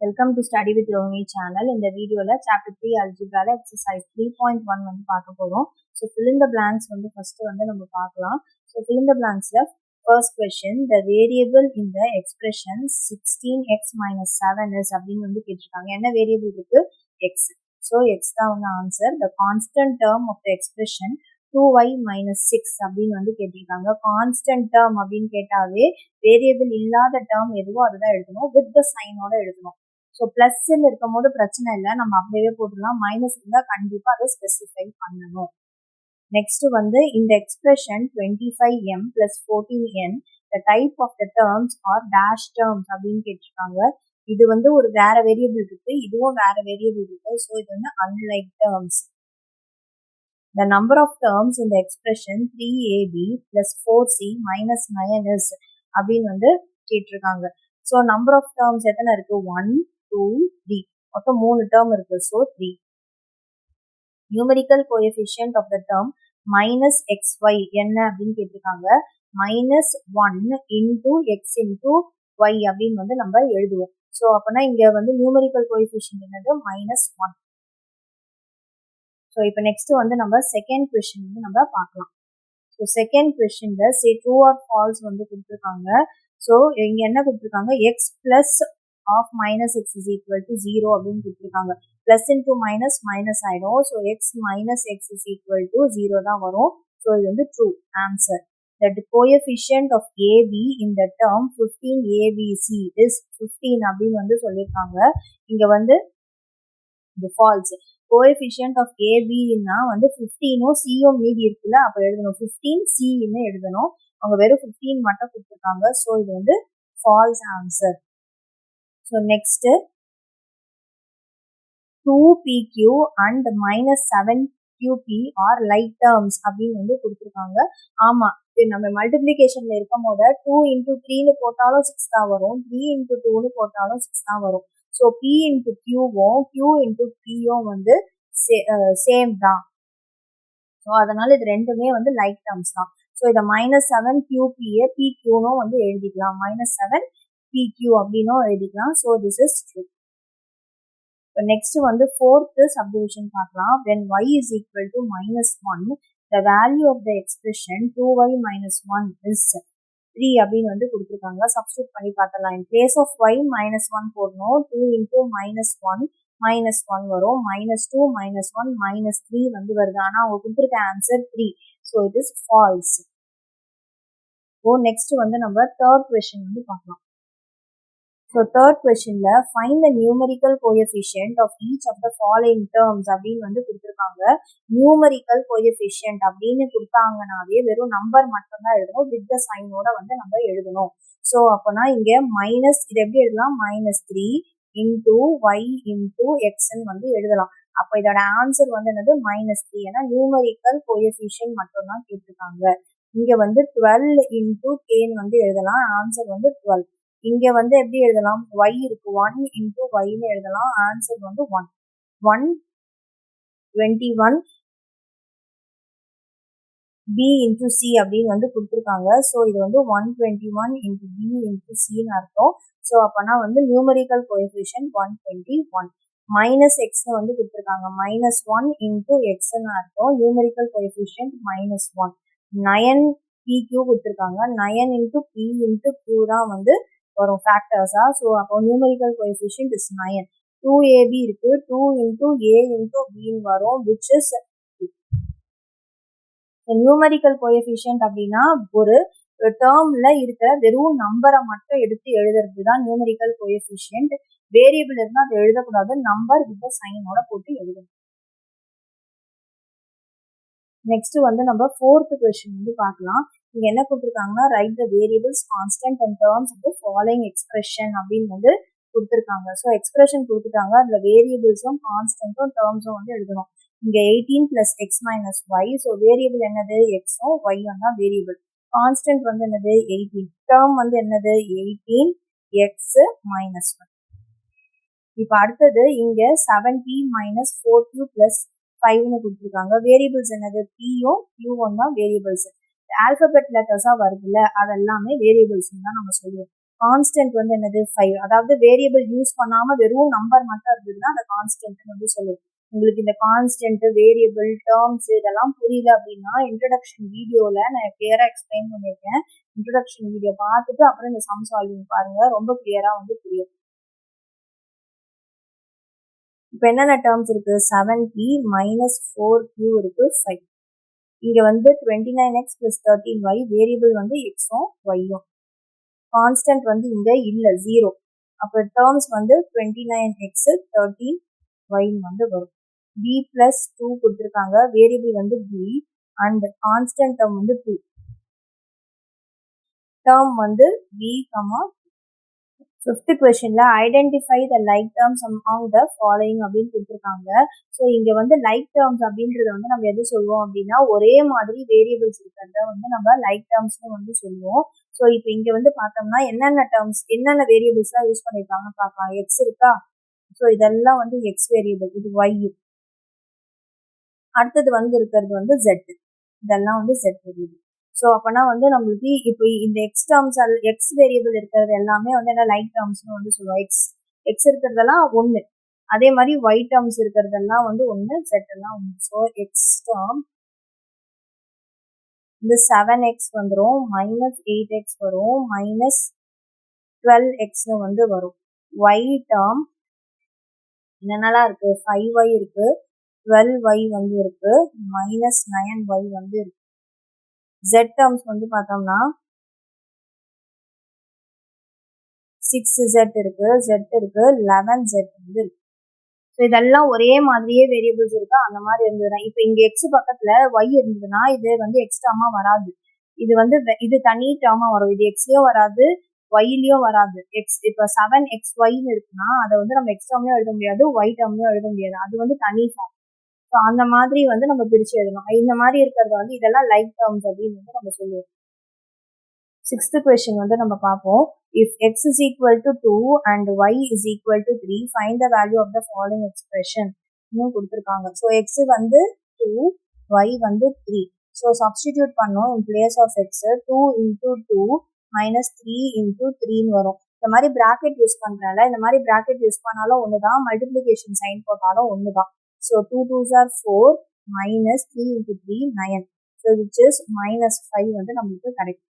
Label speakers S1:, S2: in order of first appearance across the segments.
S1: Welcome to study with Ronnie channel இந்த வீடியோவில் chapter three அல்ஜிப்ரால எக்ஸசைஸ் த்ரீ பாயிண்ட் ஒன் வந்து பார்க்க போகிறோம் so fill in the in வந்து ஃபர்ஸ்ட் வந்து நம்ம பார்க்கலாம். So fill in the in first question the variable in the expression sixteen x minus seven s அப்படின்னு வந்து கேட்டிருக்காங்க. என்ன வேரியபிள் இருக்கு? எக்ஸ் ஸோ எக்ஸ் தான் வந்து answer the constant term of the expression two y minus six அப்படின்னு வந்து கேட்டிருக்காங்க. கான்ஸ்டன்ட் டேர்ம் அப்படின்னு கேட்டாவே வேரியபிள் இல்லாத டேர்ம் எதுவோ அதுதான் எழுதணும். வித் த சைனோட எழுதணும். ஸோ ப்ளஸ்ன்னு இருக்கும் போது பிரச்சனை இல்லை. நம்ம அப்படியே போட்டுடலாம். மைனஸ் இருந்தால் கண்டிப்பாக அதை ஸ்பெசிஃபை பண்ணணும். நெக்ஸ்ட் வந்து இந்த expression twenty five m plus fourteen n the type of the terms are dash terms அப்படின்னு கேட்டிருக்காங்க. இது வந்து ஒரு வேற வேரியபிள் இருக்கு. இதுவும் வேற வேரியபிள் இருக்கு. ஸோ இது வந்து unlike terms The number of terms in the expression 3ab plus 4c minus 9 is அப்படின்னு வந்து கேட்டிருக்காங்க. ஸோ நம்பர் ஆஃப் டேர்ம்ஸ் எத்தனை இருக்கு? ஒன் டூ த்ரீ மொத்தம் மூணு டேர்ம் இருக்கு. So three numerical coefficient of the term minus x y என்ன அப்படின்னு கேட்டிருக்காங்க. Minus one into x into y அப்படின்னு வந்து நம்ம எழுதுவோம். ஸோ அப்போனா இங்க வந்து நியூமெரிக்கல் கோஎஃபிஷியன்ட் என்னது? மைனஸ் ஒன் ஸோ இப்போ நெக்ஸ்ட் வந்து நம்ம செகண்ட் கொஸ்டின் வந்து நம்ம பார்க்கலாம். ஸோ செகண்ட் கொஷின்ல சே ட்ரூ ஆர் ஃபால்ஸ் வந்து கொடுத்துருக்காங்க. ஸோ இங்க என்ன கொடுத்துருக்காங்க? X plus of minus x is equal to zero அப்படின்னு கொடுத்துருக்காங்க. பிளஸ் இன்டூ மைனஸ் மைனஸ் ஆயிடும். So x minus x is equal to zero தான் வரும். ஸோ இது வந்து true answer that coefficient of a b இந்த term fifteen a b c is fifteen அப்படின்னு வந்து சொல்லியிருக்காங்க. இங்க வந்து இது ஃபால்ஸ் கோஎஃபிஷியன்ட் ஆஃப் ஏபின்னா வந்து ஃபிஃப்டீனும் சியும் மீதி இருக்குல்ல அப்போ எழுதணும். ஃபிஃப்டீன் சின்னு எழுதணும். அவங்க வெறும் ஃபிஃப்டீன் மட்டும் கொடுத்துருக்காங்க. ஸோ இது வந்து false answer so next two p q and minus seven q p are like terms அப்படின்னு வந்து கொடுத்துருக்காங்க. ஆமா நம்ம மல்டிபிளிகேஷன்ல இருக்கும் போது டூ இன்டூ த்ரீன்னு போட்டாலும் சிக்ஸ் தான் வரும். த்ரீ இன்டூ டூன்னு போட்டாலும் சிக்ஸ் தான் வரும். ஸோ பி இன்டூ கியூவும் கியூ இன்டூ பியும் வந்து சேம் தான். ஸோ அதனால இது ரெண்டுமே வந்து லைட் டேர்ம்ஸ் தான். ஸோ இதை மைனஸ் செவன் கியூபியை பி கியூனும் வந்து எழுதிக்கலாம். மைனஸ் செவன் பிக்யூ அப்படின்னும் எழுதிக்கலாம். ஸோ திஸ் இஸ் ட்ரூ இப்போ நெக்ஸ்ட் வந்து ஃபோர்த்து சப்டிவிஷன் பார்க்கலாம். When y is equal to minus one the value of the expression two y minus one is three அப்படின்னு வந்து கொடுத்துருக்காங்க. சப்ஸ்டியூட் பண்ணி பார்த்தலாம் in place of y minus one போடணும். Two into minus one minus one வரும். Minus two minus one minus three வந்து வருது. ஆனால் அவங்க கொடுத்துருக்க answer three so it is false O next வந்து நம்ம தேர்ட் கொஷின் வந்து பார்க்கலாம். ஸோ தேர்ட் கொஸ்டின்ல find the numerical coefficient of each of the following terms அப்படின்னு வந்து கொடுத்துருக்காங்க. நியூமரிக்கல் கோஎஃபிஷியன்ட் அப்படின்னு கொடுத்தாங்கனாவே வெறும் நம்பர் மட்டும்தான் எழுதணும். வித் த சைனோட வந்து நம்ம எழுதணும். ஸோ அப்போனா இங்கே மைனஸ் இது எப்படி எழுதலாம்? Minus three into y into எக்ஸ்ன்னு வந்து எழுதலாம். அப்போ இதோட ஆன்சர் வந்து என்னது? மைனஸ் த்ரீ ஏன்னா நியூமரிக்கல் கோஎஃபிஷியன்ட் மட்டும்தான் கேட்டிருக்காங்க. இங்கே வந்து டுவெல் இன்டூ கேன்னு வந்து எழுதலாம். ஆன்சர் வந்து டுவெல் இங்க வந்து எப்படி எழுதலாம்? ஒய் இருக்கு. ஒன் இன்டூ ஒய்னு எழுதலாம். ஆன்சர் வந்து one one twenty one b into c அப்படின்னு வந்து கொடுத்துருக்காங்க. ஸோ இது வந்து one twenty one into b into சின்னு அர்த்தம். ஸோ அப்போனா வந்து numerical coefficient one twenty one minus எக்ஸ்னு வந்து கொடுத்துருக்காங்க. மைனஸ் ஒன் இன்டூ எக்ஸ்னு அர்த்தம். Numerical coefficient minus one nine p q கொடுத்துருக்காங்க. Nine into p into q தான் வந்து வரும் ஃபேக்டர்ஸா ஸோ அப்போ numerical coefficient is nine two a b இருக்கு. டூ இன்டூ ஏ இன்டூ பின்னு வரும் விச் இஸ் நியூமரிக்கல் கோஎஃபிஷியன்ட் அப்படின்னா ஒரு டேர்ம்ல இருக்கிற வெறும் நம்பரை மட்டும் எடுத்து எழுதுறது தான் நியூமரிக்கல் கோஎஃபிஷியன்ட் வேரியபிள் இருந்தால் அதை எழுதக்கூடாது. நம்பர் வித் சைனோட போட்டு எழுதணும். நெக்ஸ்ட் வந்து நம்ம ஃபோர்த் கொஸ்டின் வந்து பார்க்கலாம். இங்க என்ன கொடுத்துருக்காங்கன்னா write the variables constant and terms of following expression அப்படின்னு வந்து கொடுத்துருக்காங்க. ஸோ எக்ஸ்பிரஷன் கொடுத்துட்டாங்க. அதில் வேரியபிள்ஸும் கான்ஸ்டன்ட்டும் டேர்ம்ஸும் வந்து எழுதணும். இங்கே eighteen plus x minus y so variable என்னது? எக்ஸும் ஒய்யும் தான் வேரியபிள் கான்ஸ்டன்ட் வந்து என்னது? எயிட்டீன் டேர்ம் வந்து என்னது? எயிட்டீன் எக்ஸ் மைனஸ் ஒன் இப்போ அடுத்தது இங்கே seventy minus four two plus ஃபைவ்னு கொடுத்துருக்காங்க. வேரியபிள்ஸ் என்னது? பியும் ஒன் தான் வேரியபிள்ஸ் ஆல்பபெட் லெட்டர்ஸாக வருதுல்ல? அதெல்லாமே வேரியபிள்ஸ் தான் நம்ம சொல்லுவோம். கான்ஸ்டன்ட் வந்து என்னது? ஃபைவ் அதாவது வேரியபிள் யூஸ் பண்ணாமல் வெறும் நம்பர் மட்டும் இருந்ததுன்னா அந்த கான்ஸ்டன்ட் வந்து சொல்லுவோம். உங்களுக்கு இந்த கான்ஸ்டன்ட் வேரியபிள் டேர்ம்ஸ் இதெல்லாம் புரியல அப்படின்னா இன்ட்ரடக்ஷன் வீடியோவில் நான் கிளியராக எக்ஸ்பிளைன் பண்ணியிருக்கேன். இன்ட்ரடக்ஷன் வீடியோ பார்த்துட்டு அப்புறம் இந்த சம் சால்விங் பாருங்க. ரொம்ப கிளியராக வந்து புரியும். இப்போ என்னென்ன டேர்ம்ஸ் இருக்கு? Seven p minus four q இருக்கு ஃபைவ் இங்கே வந்து twenty nine x plus thirteen y variable வந்து எக்ஸும் ஒய்யும் கான்ஸ்டன்ட் வந்து இங்கே இல்லை ஜீரோ அப்போ டேர்ம்ஸ் வந்து டுவெண்ட்டி நைன் எக்ஸு தேர்ட்டின் ஒய்ன்னு வந்து வரும். பி ப்ளஸ் டூ கொடுத்துருக்காங்க. வேரியபிள் வந்து பி அண்ட் கான்ஸ்டன்ட் டேர்ம் வந்து டூ டேர்ம் வந்து பி கமா ஃபிஃப்த் கொஸ்டின்ல identify the like terms among the following அப்படின்னு கொடுத்துருக்காங்க. ஸோ இங்க வந்து லைக் டேர்ம்ஸ் அப்படின்றத வந்து நம்ம எது சொல்லுவோம் அப்படின்னா ஒரே மாதிரி வேரியபிள்ஸ் இருக்கிறத வந்து நம்ம லைக் டேர்ம்ஸ்னு வந்து சொல்லுவோம். ஸோ இப்போ இங்க வந்து பார்த்தோம்னா என்னென்ன டேர்ம்ஸ் என்னென்ன வேரியபிள்ஸ்லாம் யூஸ் பண்ணியிருக்காங்கன்னு பார்க்கலாம் எக்ஸ் இருக்கா? ஸோ இதெல்லாம் வந்து எக்ஸ் வேரியபிள் இது ஒய் அடுத்தது வந்து இருக்கிறது வந்து ஜெட் இதெல்லாம் வந்து ஜெட் வேரியபிள் ஸோ அப்போனா வந்து நம்மளுக்கு இப்போ இந்த எக்ஸ் டேர்ம்ஸ் எக்ஸ் வேரியபிள் இருக்கிறது எல்லாமே வந்து என்ன லைக் டேர்ம்ஸ்னு வந்து சொல்லுவோம். எக்ஸ் எக்ஸ் இருக்கிறதெல்லாம் ஒன்று அதே மாதிரி ஒயிட் டேர்ம்ஸ் இருக்கிறதெல்லாம் வந்து ஒன்று செட்டெல்லாம் எல்லாம் ஒன்று ஸோ எக்ஸ் டேர்ம் இந்த செவன் எக்ஸ் வந்துடும் மைனஸ் எயிட் எக்ஸ் வரும் மைனஸ் டுவெல் எக்ஸ்னு வந்து வரும். ஒய் டேர்ம் என்னென்னலாம் இருக்குது ஃபைவ் ஒய் இருக்கு டுவெல் ஒய் வந்து இருக்குது மைனஸ் நயன் ஒய் வந்து இருக்குது ஜெட் டேர்ம்ஸ் வந்து பார்த்தோம்னா சிக்ஸ் ஜெட் இருக்கு ஜெட் இருக்கு லெவன் ஜெட் வந்து இருக்கு. ஸோ இதெல்லாம் ஒரே மாதிரியே வேரியபிள்ஸ் இருக்கு? அந்த மாதிரி இருந்ததுன்னா இப்போ இங்க எக்ஸ் பக்கத்துல ஒய் இருந்ததுன்னா இது வந்து எக்ஸ் வராது. இது வந்து இது தனி டேர்மா வரும். இது எக்ஸ்லயும் வராது ஒய்லயும் வராது. எக்ஸ் இப்போ செவன் எக்ஸ் ஒய்னு இருக்குன்னா அதை வந்து நம்ம எக்ஸ் டேர்ம்லயும் எழுத முடியாது ஒய் டேர்ம்லயும் எழுத முடியாது. அது வந்து தனி ஃபார்ம் ஸோ அந்த மாதிரி வந்து நம்ம பிரிச்சு எழுதணும். இந்த மாதிரி இருக்கிறது வந்து இதெல்லாம் லைக் டேர்ம்ஸ் அப்படின்னு வந்து நம்ம சொல்லுவோம். சிக்ஸ்த் கொஸ்டின் வந்து நம்ம பார்ப்போம். If x is equal to two and y is equal to three find the value of the following expression இன்னும் கொடுத்துருக்காங்க. ஸோ எக்ஸ் வந்து டூ ஒய் வந்து த்ரீ ஸோ சப்ஸ்டிடியூட் பண்ணோம். In place of x two into two minus three into த்ரீன்னு வரும். இந்த மாதிரி bracket use பண்றேன்ல இந்த மாதிரி ப்ராக்கெட் யூஸ் பண்ணாலும் ஒன்று தான் மல்டிப்ளிகேஷன் சைன் போட்டாலும் ஒன்று தான் So 2 2s are 4 minus 3 into 3 9. So which is minus 5 வந்து நம்மளுக்கு கிடைக்கும்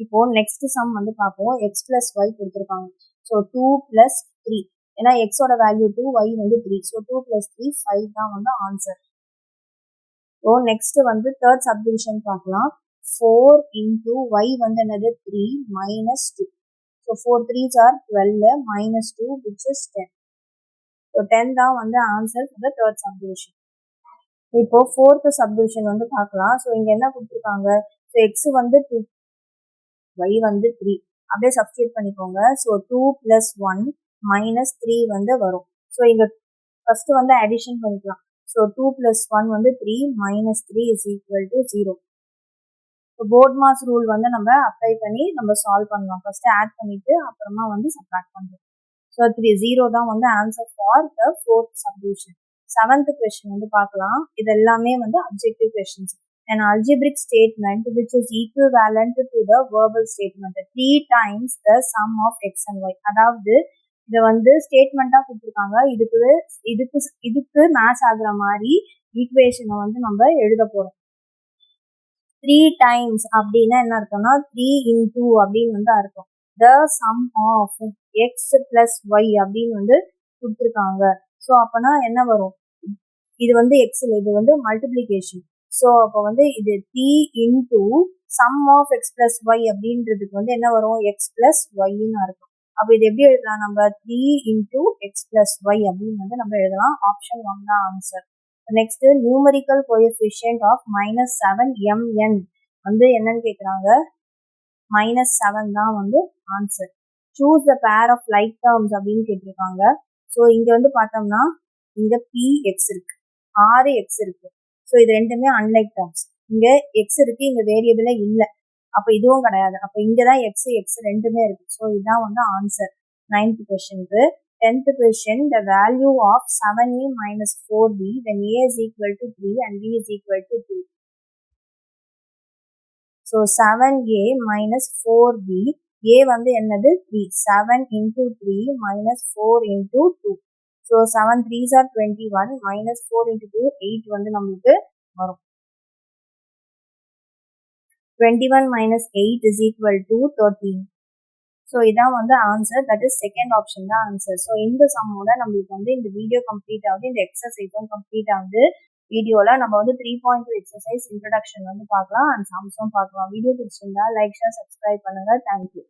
S1: இப்போ நெக்ஸ்ட் சம் வந்து பார்ப்போம். எக்ஸ் பிளஸ் ஒய் கொடுத்துருக்காங்க. ஸோ டூ பிளஸ் த்ரீ ஏன்னா எக்ஸோட வேல்யூ டூ ஒய் வந்து three so two plus three five தான் வந்து ஆன்சர் ஸோ நெக்ஸ்ட் வந்து தேர்ட் சப்டிவிஷன் பார்க்கலாம். ஃபோர் இன்டூ ஒய் வந்து என்னது? Three minus two so four threes are twelve minus two which is ten so ten தான் வந்து answer for the third subdivision இப்போ fourth subdivision வந்து பார்க்கலாம். ஸோ இங்கே என்ன கொடுத்துருக்காங்க? ஸோ எக்ஸ் வந்து டூ ஒய் வந்து த்ரீ அப்படியே சப்ஸ்டியூட் பண்ணிக்கோங்க. So two plus one minus three வந்து வரும். ஸோ இங்கே ஃபர்ஸ்ட் வந்து அடிஷன் பண்ணிக்கலாம். ஸோ டூ பிளஸ் ஒன் வந்து three minus three is equal to zero இப்போ போர்ட் மாஸ் ரூல் வந்து நம்ம அப்ளை பண்ணி நம்ம சால்வ் பண்ணலாம். ஃபர்ஸ்ட் ஆட் பண்ணிட்டு அப்புறமா வந்து சப்ராக்ட் பண்ணுறோம் ஸோ த்ரீ ஜீரோ தான் வந்து answer for the fourth subdivision seventh question வந்து பார்க்கலாம். இது எல்லாமே வந்து objective questions an algebraic statement which is equivalent to the verbal statement. Three times the sum of x and y. அதாவது இதை வந்து ஸ்டேட்மெண்ட்டாக கொடுத்துருக்காங்க. இதுக்கு இதுக்கு இதுக்கு மேட்ச் ஆகுற மாதிரி ஈக்குவேஷனை வந்து நம்ம எழுத போகிறோம் த்ரீ டைம்ஸ் அப்படின்னா என்ன அர்த்தம்னா த்ரீ இன் டூ அப்படின்னு வந்து அர்த்தம். The sum of X plus Y அப்படின்னு வந்து கொடுத்துருக்காங்க. ஸோ அப்போனா என்ன வரும்? இது வந்து எக்ஸில் இது வந்து மல்டிப்ளிகேஷன் ஸோ அப்போ வந்து இது D into sum of X plus Y அப்படின்றதுக்கு வந்து என்ன வரும்? எக்ஸ் பிளஸ் ஒய்ன்னு இருக்கும் அப்போ இது எப்படி எழுதலாம் நம்ம? Three into X plus Y அப்படின்னு வந்து நம்ம எழுதலாம். ஆப்ஷன் ஒன் தான் answer next numerical coefficient of minus seven M N வந்து என்னன்னு கேட்குறாங்க மைனஸ் செவன் தான் வந்து answer choose the pair of like terms அப்படின்னு கேட்டிருக்காங்க. ஸோ இங்க வந்து பார்த்தோம்னா இங்க பி எக்ஸ் இருக்கு. ஆறு எக்ஸ் இருக்கு. ஸோ இது ரெண்டுமே அன்லைக் டேர்ம்ஸ் இங்கே எக்ஸ் இருக்கு இங்கே வேரியபிளே இல்லை. அப்போ இதுவும் கிடையாது. அப்போ இங்கே தான் எக்ஸ் எக்ஸ் ரெண்டுமே இருக்கு. ஸோ இதுதான் வந்து ஆன்சர் நைன்த் கொஸ்டினுக்கு tenth question the value of seven A minus four B when A is equal to three and B is equal to two so seven A minus four B A வந்து என்னது? Three seven into three minus four into two so seven threes are twenty one minus four into two eight வந்து நம்மளுக்கு வரும். Twenty one minus eight is equal to thirteen so இதான் வந்து answer that is second option தான் answer so இந்த சம்மோட நம்மளுக்கு வந்து இந்த வீடியோ கம்ப்ளீட் ஆகுது. இந்த எக்ஸசைஸும் கம்ப்ளீட் ஆகுது. வீடியோவில் நம்ம வந்து three point two exercise introduction வந்து பார்க்கலாம். அண்ட் சம்ஸும் பார்க்கலாம். வீடியோ பிடிச்சிருந்தா லைக் ஷேர் சப்ஸ்கிரைப் பண்ணுங்க. Thank you